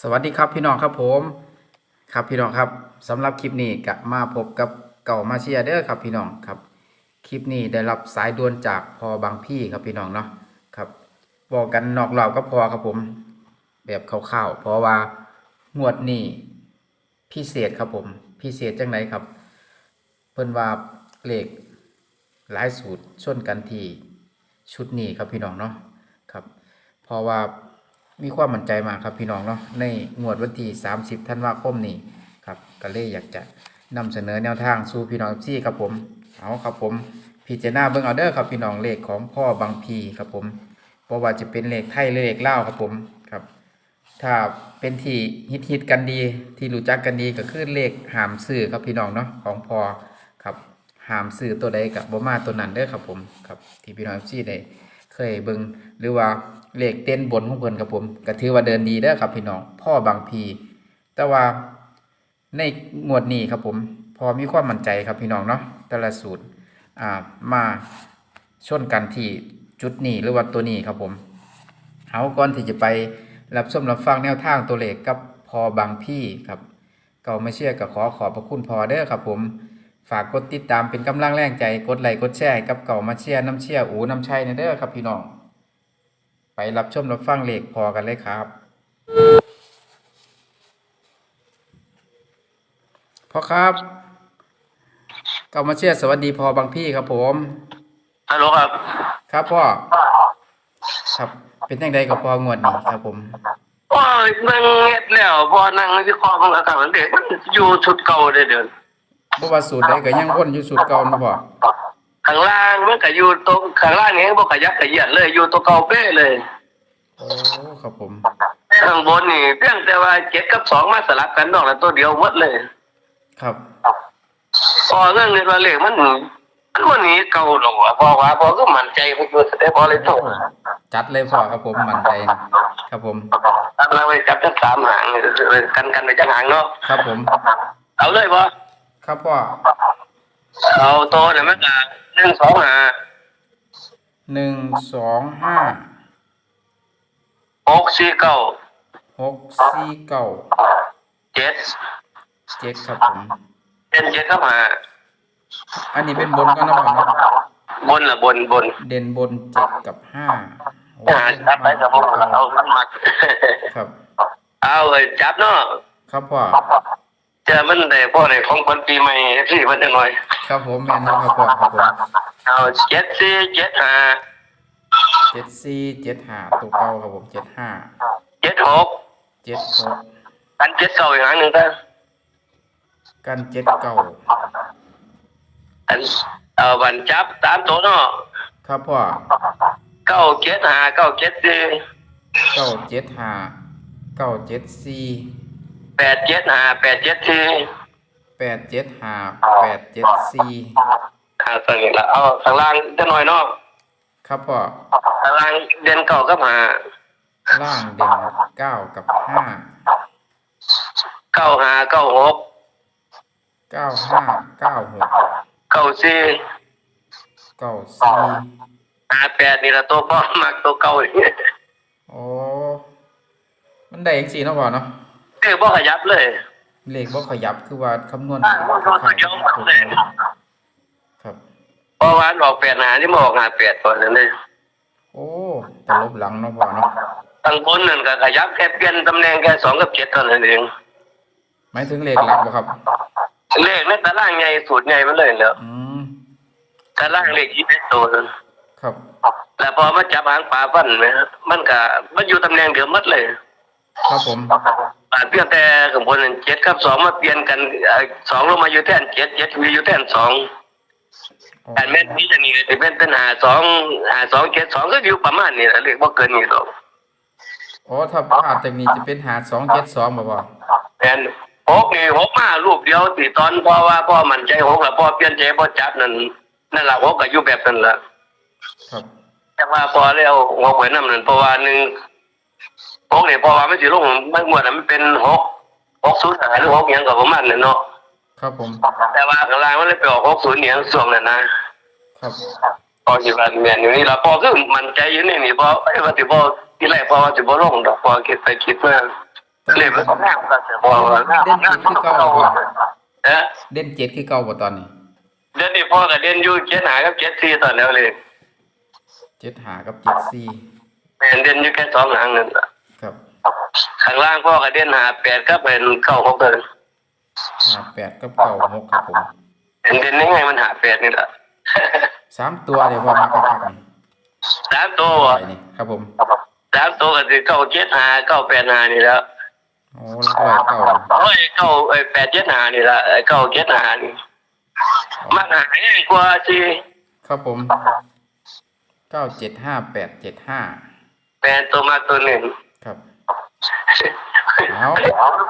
สวัสดีครับพี่น้องครับผม ครับพี่น้องครับสำหรับคลิปนี้ก็มาพบกับเก่ามาเชียร์เด้อครับพี่น้องครับ คลิปนี้ได้รับสายด่วนจากพอบางพี่ครับพี่น้องเนาะครับบอกกันนอกรอบก็พอครับผม แบบคร่าวๆเพราะว่างวดนี้พิเศษครับผมพิเศษจังไหนครับ เพิ่นว่าเลขหลายสูตรชนกันทีชุดนี้ครับพี่น้องเนาะครับเพราะว่า มีความมั่นใจมากครับพี่น้องเนาะในงวดวันที่ 30ธันวาคมนี้ครับก็เลยอยากจะนำเสนอแนวทางสู่พี่น้องที่ครับผมเอาครับผมพิจารณาเบิ่งเอาเด้อครับพี่น้องเลขของพ่อบางพีครับผมเพราะว่าจะเป็นเลขไทยหรือเลขลาครับผมครับ ถ้าเป็นที่ฮิตฮิตกันดีที่รู้จักกันดีก็คือเลขหามซื้อครับพี่น้องเนาะของพอครับหามซื้อตัวใดกับบ่มาตัวนั้นเด้อครับผมครับที่พี่น้องซี่ได้เคยเบิ่งหรือว่า เลขเต้นบนของเพิ่นครับผมก็ถือว่าเดินดีเด้อครับพี่น้องพ่อบางพี แต่ว่าในงวดนี้ครับผม พอมีความมั่นใจครับพี่น้องเนาะแต่ละสูตรอ่ามาชนกันที่จุดนี้หรือว่าตัวนี้ครับผมเอาก่อนที่จะไปรับชมรับฟังแนวทางตัวเลขกับพอบางพี่ครับเก่าไม่เชื่อก็ขอขอบพระคุณพอเด้อครับผมฝากกดติดตามเป็นกำลังแรงใจ กดไลค์กดแชร์กับเก่ามาเชียร์น้ำเชียร์อูน้ำชัยนะเด้อครับพี่น้อง ไปรับชมรับฟังเลขพอกันเลยครับพ่อครับเก่ามาเชียร์สวัสดีพอบางพี่ครับผมฮัลโหลครับ ครับพ่อ ครับ เป็นยังไงกับพองวดนี้ครับผมโอ้ยนั่งเฮ็ดแล้วพอนั่งที่คอมันก็ทำเด็กมันอยู่ชุดเก่าเด้อเดินบ่ว่าสูตรใดก็ยังวนอยู่สูตรเก่านะพ่อ ข้างล่างมันก็อยู่ตรงข้างล่างนี้บ่ขยับขยื่นเลย อยู่ตัวเก่าเป้เลยโอ้ครับผมข้างบนนี่เพียงแต่ว่าเจ็ดกับสองมาสลับกันนอกแล้วตัวเดียวหมดเลย ครับพอเรื่องเงินว่าเลขมันมันวันนี้เก่าหรอกว่าพอว่าพอก็มั่นใจมันอยู่แต่พอเลยต้องจัดเลยพ่อครับผมมั่นใจนะครับผมตัดเราไปจับจักสามหางกันกันไปจักหางเนาะครับผม เอาเลยบ่ครับพ่อเอาโตเนี่ยมันก็ หนึ่งสองหาหนึ่งสองห้าหกสี่เก้าหกสี่เก้าเจ็ดเจ็ดครับผมเป็นเจ็ดครับหาอันนี้เป็นบนก็นะพ่อเนาะบนละบนบน เด่นบนเจ็ดกับห้าโอ้หาจับไปกับผมเอามันมาครับ เอาเอ้ยจับเนาะครับพ่อเจอมันได้พ่อได้ของคนปีใหม่ที่มันจะหน่อย ครับผมแม่นอยู่ครับพ่อครับผมเอาเจ็ดสี่เจ็ดห้าเจ็ดสี่เจ็ดห้าตัวเก้าครับผมเจ็ดห้าเจ็ดหกเจ็ดหกอันเจ็ดเก้าอีกหางหนึ่งก็กันเจ็ดเก้าอันเอาบันจับตามตัวเนาะครับพ่อเก้าเจ็ดห้าเก้าเจ็ดสี่เก้าเจ็ดห้าเก้าเจ็ดสี่ แปดเจ็ดห้าแปดเจ็ดสี่แปดเจ็ดห้าแปดเจ็ดสี่อ่าสั่งอีกแล้วเอาข้างล่างจะหน่อยเนาะครับพ่อข้างล่างเด่นเก้ากับห้าล่างเด่นเก้ากับห้าเก้าห้าเก้าหกเก้าห้าเก้าหกเก้าสี่เก้าสี่ห้าแปดนี่ละตัวพ่อมักตัวเก่าอีกโอ้มันได้ยังสี่เนาะพ่อเนาะ เอ้ยบ่ขยับเลย เลขบ่ขยับคือว่าคำนวณอ่าบ่ขยับเลย ครับเพราะว่าออกแปดหาที่มาออกหาแปดก่อนนั่นเลยโอ้ตลบหลังเนาะพ่อเนาะตั้งบนนั่นก็ขยับแค่เปลี่ยนตำแหน่งแค่สองกับเจ็ดเท่านั้นเองหมายถึงเลขหลักบ่ครับเลขในตารางใหญ่สูตรใหญ่มันเลยแล้วอืมตารางเลขยี่สิบตัวนั่นครับแล้วพอมาจับหางปลาฟันไหมมันก็มันอยู่ตำแหน่งเดิมหมดเลย ครับผมอ่าเพียงแต่ข้างบนนั่นเจ็ดกับสองมาเปลี่ยนกันเอ่อสองลงมาอยู่แทนเจ็ดเจ็ดมีอยู่แทนสองอ๋อแต่แม่นนี้จะนี่ก็จะเป็นเป็นหาสองหาสองเจ็ดสองก็อยู่ประมาณนี้แหละเรียกว่าเกินนี้หรอกอ๋อถ้าพลาดจากนี้จะเป็นหาสองเจ็ดสองบ่พ่อแทนหกนี่หกมาลูกเดียวตีตอนพ่อว่าพ่อมั่นใจหกแล้วพ่อเปลี่ยนใจพ่อจับนั่นนั่นแหละหกก็อยู่แบบนั้นแหละ ครับ แต่ว่าพอแล้วหกไว้นั่นนั่นเพราะว่าหนึ่ง หกนี่เพราะว่าไม่สิลงไม่หมดน่ะมันเป็นหกหกศูนย์หาหรือหกหยังกับประมาณนั้นเนาะครับผม แต่ว่าข้างล่างมันเลยไปออกหกศูนย์หยังส่วนนั้นนะครับ พอสิว่าแม่นอยู่นี่ละพอคือมั่นใจอยู่นี่นี่พอไอ้ว่าสิบ่ที่แรกพอว่าสิบ่ลงดอกพอคิดไปคิดมาเรียกว่าหน้ามันก็จะบอกว่าหน้าหน้ามันก็เอาเอ๊ะเด่นเจ็ดคือเก่าบ่ตอนนี้เดือนนี้พ่อกับเดือนอยู่เจ็ดหากับเจ็ดสี่ตอนแล้วเลยเจ็ดหากับเจ็ดสี่แม่นเดือนอยู่แค่สองหางนั่นแหละ ครับข้างล่างพ่อกับเดือนหาแปดก็เป็นเก้าหกเดือนหาแปดกับเก่าหกครับผมเป็นเดือนนี้ไงมันหาแปดนี่แหละสามตัวเลยพอมาคักๆนี่สามตัวไปนี่ครับผมสามตัวก็คือเก้าเจ็ดหาเก้าแปดหานี่แล้วโอ้แล้วก็เก่าโอ้ยเก้าเอ้ยแปดเจ็ดหานี่ละเอ้ยเก้าเจ็ดหานี่มันหายกว่าที่ครับผมเก้าเจ็ดห้าแปดเจ็ดห้าแปดตัวมาตัวหนึ่ง ครับเอา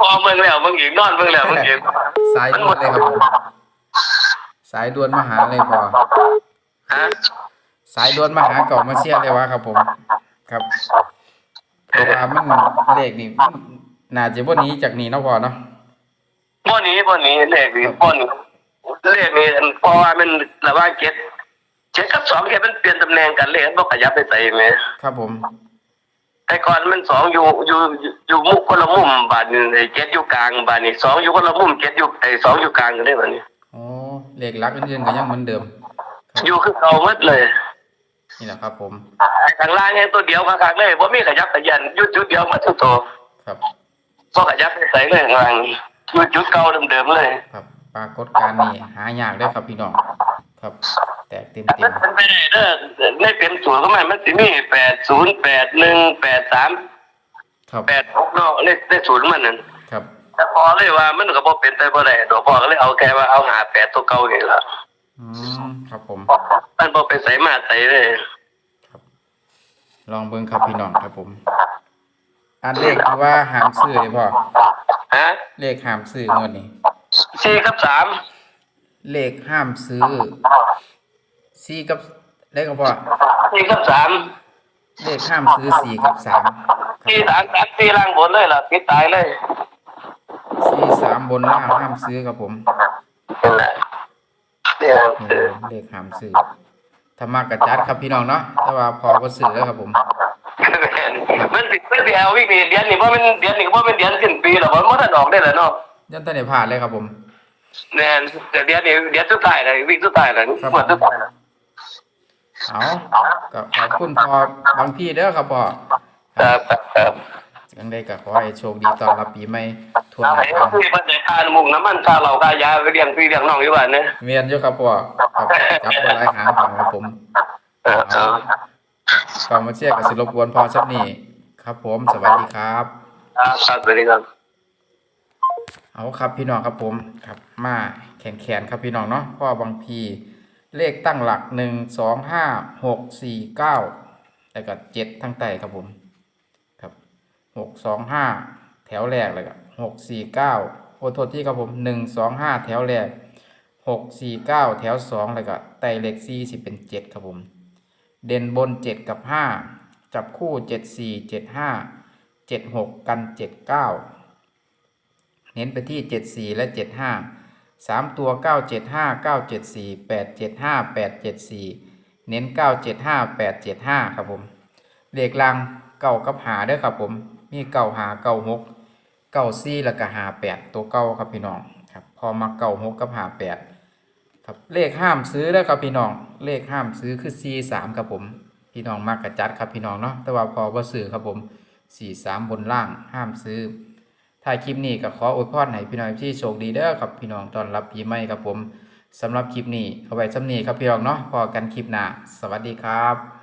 พอเมืองแล้วเมืองอีกนอนเมืองแล้วเมืองอีกสายด่วนเลยครับผมสายด่วนมาหาเลยพอฮะสายด่วนมาหาเก่ามาเชียร์เลยวะครับ ผม ครับเพราะว่ามันเลขนี่มันน่าจะบ่นี้จากนี้เนาะพอเนาะบ่นี้บ่นี้เลขนี่บ่นี้เลขนี่เพราะว่ามันระหว่างเจ็ดเจ็ดกับสองแค่มันเปลี่ยนตำแหน่งกันเลขมันบ่ขยับไปใส่แหมครับผม แต่ก่อนมันสองอยู่อยู่อยู่มุกคนละมุมบาดนี้ไอ้เจ็ดอยู่กลางบาดนี้สองอยู่คนละมุมเจ็ดอยู่ไอ้สองอยู่กลางกันได้บาดนี้อ๋อเลขหลักอื่นๆก็ยังเหมือนเดิมครับอยู่คือเก่าหมดเลย นี่แหละครับ ผมไอ้ข้างล่างแค่ตัวเดียวคักๆเลยบ่มีขยับขยันอยู่จุดเดียวหมาทุกตัวครับบ่ขยับไปใส่เลยข้างล่างอยู่จุดเก่าเดิมๆเลย ครับ ปรากฏการณ์นี่หายากเด้อครับพี่น้องครับแต กเต็มเต็มัมนเป็นไปได้เด้อในเป็นสูตรก็มันมันสิมีแปดศูนย์แปดหนึ่งแปดสามครับแปดหกเนาะเลขเลขศูนย์มันนั่นครับแต่พอเลยว่ามันก็บ่เป็นไปบ่ได้ดอกพอก็เลยเอาแค่ว่าเอาหาแปดตัวเก่านี่ล่ะอืมครับผมมันบ่ไปใส่มาใส่เลยลองเบิ่งครับพี่น้องครับผม อันเลขที่ว่าห้ามซื้อเลยพ่อฮะเลขห้ามซื้องวดนี้สี่กับสามเลขห้ามซื้อ สี่กับเลขกับพ่อสี่กับสามเลขห้ามซื้อสี่กับสามครับสี่สามสามสี่ล่างบนเลยล่ะปิดตายเลยสี่สามบนล่างห้ามซื้อครับผมนั่นแหละเนี่ยนี่เออเลขห้ามซื้อถ้ามากระจัดครับพี่น้องเนาะแต่ว่าพอก็ซื้อแล้วครับผมมันสิมันสิเอาวิกนี่เดือนนี้บ่แม่นเดือนนี้บ่แม่นเดือนสิ้นปีหรอกมันบ่ทันออกได้แล้วเนาะยันตะเนี่ยผ่านเลยครับผมแน่นแต่เดือนนี้เดือนสุดท้ายแล้ววิกสุดท้ายแล้วครับหมดสุดท้ายแล้ว เอาก็ขอบคุณพอบางพี่เด้อครับพ่อครับครับครับยังได้ก็ขอให้โชคดีต้อนรับปีใหม่ทั่วหเอาน้าให้ครับพี่เพิ่นได้ทานมุงน้ำมันค่าเหล้าค่ายาไปเลี้ยงพี่เลี้ยงน้องอยู่บ้านเด้อเมียนอยู่ครับพ่อครับจับบ่หลายหางฟังครับผมเออเอาก่อนมาเชียร์กับสิรบกวนพอสักนี่ครับผมสวัสดีครับครับครับสวัสดีครับเอาครับพี่น้องครับผมครับมาแขนแขนๆครับพี่น้องเนาะพ่อบางพี เลขตั้งหลักหนึ่งสองห้าหกสี่เก้าแล้วก็เจ็ดทั้งใต้ครับผมครับหกสองห้าแถวแรกเลยก็หกสี่เก้าโอ้โทษที่ครับผมหนึ่งสองห้าแถวแรกหกสี่เก้าแถวสองเลยก็ไตเลขสี่สิบเป็นเจ็ดครับผม เด่นบนเจ็ดกับห้าจับคู่เจ็ดสี่เจ็ดห้าเจ็ดหกกันเจ็ดเก้าเน้นไปที่74และเจ็ดห้า 75 3ตัว975 974 875 874เน้น975 875ครับผมเลขลังเก่ากับหาเด้อครับผมมีเก่าหาเก่าหกเก่าซี่แล้วก็หาแปดตัวเก่าครับพี่น้องครับพอมาเก่าหกกับหาแปดครับเลขห้ามซื้อเด้อครับพี่น้องเลขห้ามซื้อคือ C3 ครับผม พี่น้องมากกระจัดครับพี่น้องเนาะแต่ว่าพอบ่ซื้อครับผม43บนล่างห้ามซื้อ ถ่ายคลิปนี้ก็ขออวยพรให้พี่น้องที่โชคดีเด้อครับพี่น้องตอนรับปีใหม่ครับผมสำหรับคลิปนี้เอาไว้สำนีครับพี่น้องเนาะพอกันคลิปหน้าสวัสดีครับ